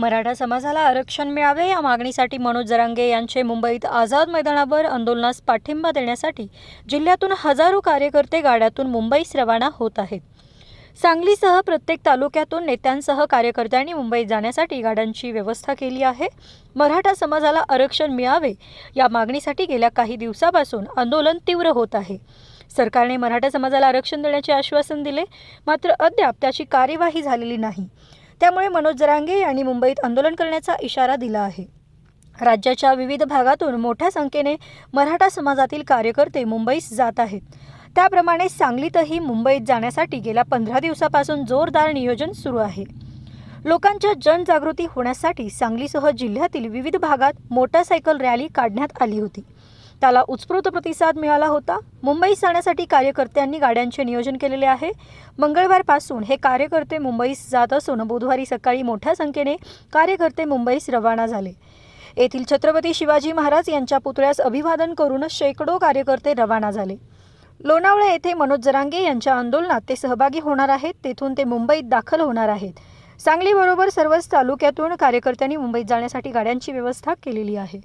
मराठा समाजाला आरक्षण मिळावे या मागणीसाठी मनोज जरांगे यांचे मुंबईत आझाद मैदानावर आंदोलनास पाठिंबा देण्यासाठी जिल्ह्यातून हजारो कार्यकर्ते गाड्यातून मुंबईस रवाना होत आहेत. सांगलीसह प्रत्येक तालुक्यातून नेत्यांसह कार्यकर्त्यांनी मुंबईत जाण्यासाठी गाड्यांची व्यवस्था केली आहे. मराठा समाजाला आरक्षण मिळावे या मागणीसाठी गेल्या काही दिवसापासून आंदोलन तीव्र होत आहे. सरकारने मराठा समाजाला आरक्षण देण्याचे आश्वासन दिले मात्र अद्याप त्याची कार्यवाही झालेली नाही. त्यामुळे मनोज जरांगे यांनी मुंबईत आंदोलन करण्याचा इशारा दिला आहे. राज्याच्या विविध भागातून मोठ्या संख्येने मराठा समाजातील कार्यकर्ते मुंबईस जात आहेत. त्याप्रमाणे सांगलीतही मुंबईत जाण्यासाठी गेल्या पंधरा दिवसापासून जोरदार नियोजन सुरू आहे. लोकांच्या जनजागृती होण्यासाठी सांगलीसह जिल्ह्यातील विविध भागात मोटारसायकल रॅली काढण्यात आली होती. त्याला उत्स्फूर्त प्रतिसाद मिळाला होता. मुंबईत जाण्यासाठी कार्यकर्त्यांनी गाड्यांचे नियोजन केलेले आहे. मंगळवारपासून हे कार्यकर्ते मुंबईस जात असून बुधवारी सकाळी मोठ्या संख्येने कार्यकर्ते मुंबईस रवाना झाले. येथील छत्रपती शिवाजी महाराज यांच्या पुतळ्यास अभिवादन करून शेकडो कार्यकर्ते रवाना झाले. लोणावळा येथे मनोज जरांगे यांच्या आंदोलनात ते सहभागी होणार आहेत. तेथून ते मुंबईत दाखल होणार आहेत. सांगलीबरोबर सर्वच तालुक्यातून कार्यकर्त्यांनी मुंबईत जाण्यासाठी गाड्यांची व्यवस्था केलेली आहे.